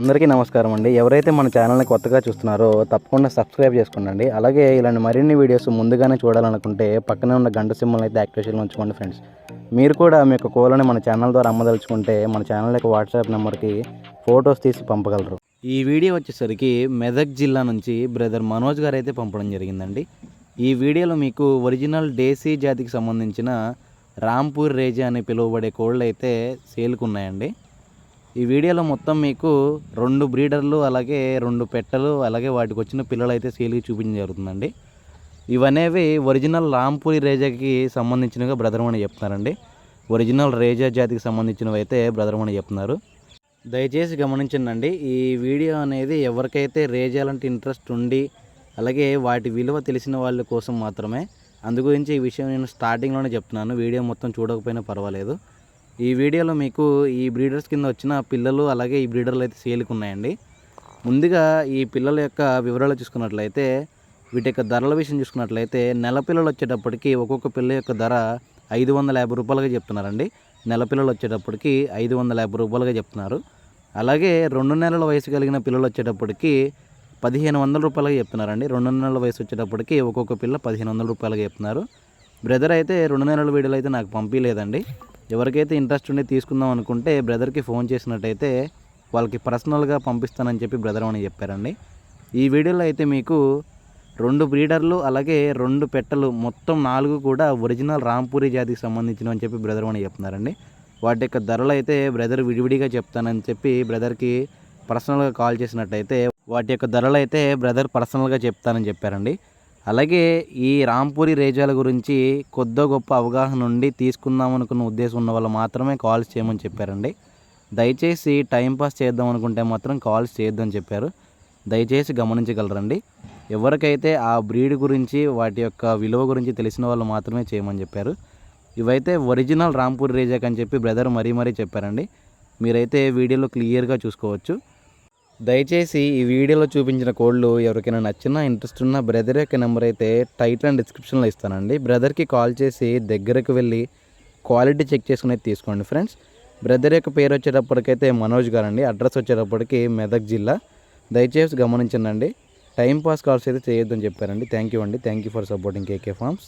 అందరికీ నమస్కారం అండి. ఎవరైతే మన ఛానల్ని కొత్తగా చూస్తున్నారో తప్పకుండా సబ్స్క్రైబ్ చేసుకోండి అలాగే ఇలాంటి మరిన్ని వీడియోస్ ముందుగానే చూడాలనుకుంటే పక్కనే ఉన్న గంట సింబల్ అయితే యాక్టివేషన్లో ఉంచుకోండి ఫ్రెండ్స్. మీరు కూడా మీ యొక్క కోలని మన ఛానల్ ద్వారా అమ్మదలుచుకుంటే మన ఛానల్ యొక్క వాట్సాప్ నెంబర్కి ఫొటోస్ తీసి పంపగలరు. ఈ వీడియో వచ్చేసరికి మెదక్ జిల్లా నుంచి బ్రదర్ మనోజ్ గారు అయితే పంపడం జరిగిందండి. ఈ వీడియోలో మీకు ఒరిజినల్ డేసీ జాతికి సంబంధించిన రాంపూర్ రేజా అని పిలువబడే కోళ్ళు అయితే సేల్కు ఉన్నాయండి. ఈ వీడియోలో మొత్తం మీకు రెండు బ్రీడర్లు అలాగే రెండు పెట్టలు అలాగే వాటికి వచ్చిన పిల్లలు అయితే సేల్కి చూపించడం జరుగుతుందండి. ఇవనేవి ఒరిజినల్ రాంపూరి రేజాకి సంబంధించినవిగా బ్రదర్మణి అని చెప్తున్నారండి. ఒరిజినల్ రేజా జాతికి సంబంధించినవి అయితే బ్రదర్మణి అని చెప్తున్నారు. దయచేసి గమనించండి ఈ వీడియో అనేది ఎవరికైతే రేజాలంటే ఇంట్రెస్ట్ ఉండి అలాగే వాటి విలువ తెలిసిన వాళ్ళ కోసం మాత్రమే. అందు గురించి ఈ విషయం నేను స్టార్టింగ్లోనే చెప్తున్నాను వీడియో మొత్తం చూడకపోయినా పర్వాలేదు. ఈ వీడియోలో మీకు ఈ బ్రీడర్స్ కింద వచ్చిన పిల్లలు అలాగే ఈ బ్రీడర్లు అయితే సేల్కి ఉన్నాయండి ముందుగా ఈ పిల్లల యొక్క వివరాలు చూసుకున్నట్లయితే వీటి యొక్క ధరల విషయం చూసుకున్నట్లయితే నెల పిల్లలు వచ్చేటప్పటికి ఒక్కొక్క పిల్ల యొక్క ధర ఐదు వందల యాభై రూపాయలుగా చెప్తున్నారండి. నెల పిల్లలు వచ్చేటప్పటికి ఐదు వందల యాభై రూపాయలుగా చెప్తున్నారు. అలాగే రెండు నెలల వయసు కలిగిన పిల్లలు వచ్చేటప్పటికి పదిహేను వందల రూపాయలుగా చెప్తున్నారండి. రెండు నెలల వయసు వచ్చేటప్పటికి ఒక్కొక్క పిల్ల పదిహేను వందల రూపాయలుగా చెప్తున్నారు. బ్రదర్ అయితే రెండు నెలల వీడియోలు అయితే నాకు పంపించలేదండి. ఎవరికైతే ఇంట్రెస్ట్ ఉండి తీసుకుందాం అనుకుంటే బ్రదర్కి ఫోన్ చేసినట్టయితే వాళ్ళకి పర్సనల్గా పంపిస్తానని చెప్పి బ్రదర్ అని చెప్పారండి. ఈ వీడియోలో అయితే మీకు రెండు బ్రీడర్లు అలాగే రెండు పెట్టలు మొత్తం నాలుగు కూడా ఒరిజినల్ రాంపూరి జాతికి సంబంధించినవి అని చెప్పి బ్రదర్ అని చెప్తున్నారండి. వాటి యొక్క ధరలు అయితే బ్రదర్ విడివిడిగా చెప్తానని చెప్పి బ్రదర్కి పర్సనల్గా కాల్ చేసినట్టయితే వాటి యొక్క ధరలు అయితే బ్రదర్ పర్సనల్గా చెప్తానని చెప్పారండి. అలాగే ఈ రాంపూరి రేజాల గురించి కొద్ది గొప్ప అవగాహన ఉండి తీసుకుందాం అనుకున్న ఉద్దేశం ఉన్న వాళ్ళు మాత్రమే కాల్స్ చేయమని చెప్పారండి. దయచేసి టైంపాస్ చేద్దాం అనుకుంటే మాత్రం కాల్స్ చేయొద్దని చెప్పారు. దయచేసి గమనించగలరండి. ఎవరికైతే ఆ బ్రీడ్ గురించి వాటి యొక్క విలువ గురించి తెలిసిన వాళ్ళు మాత్రమే చేయమని చెప్పారు. ఇవైతే ఒరిజినల్ రాంపూర్ రేజాక్ అని చెప్పి బ్రదర్ మరీ మరీ చెప్పారండి. మీరైతే వీడియోలో క్లియర్గా చూసుకోవచ్చు. దయచేసి ఈ వీడియోలో చూపించిన కోళ్ళు ఎవరికైనా నచ్చినా ఇంట్రెస్ట్ ఉన్న బ్రదర్ యొక్క నెంబర్ అయితే టైటిల్ అండ్ డిస్క్రిప్షన్లో ఇస్తానండి. బ్రదర్కి కాల్ చేసి దగ్గరకు వెళ్ళి క్వాలిటీ చెక్ చేసుకుని తీసుకోండి ఫ్రెండ్స్ బ్రదర్ యొక్క పేరు వచ్చేటప్పటికైతే మనోజ్ గారు అండి అడ్రస్ వచ్చేటప్పటికి మెదక్ జిల్లా. దయచేసి గమనించండి. టైం పాస్ కాల్స్ అయితే చేయొద్దని చెప్పారండి. థ్యాంక్ యూ అండి. Thank you for supporting KK farms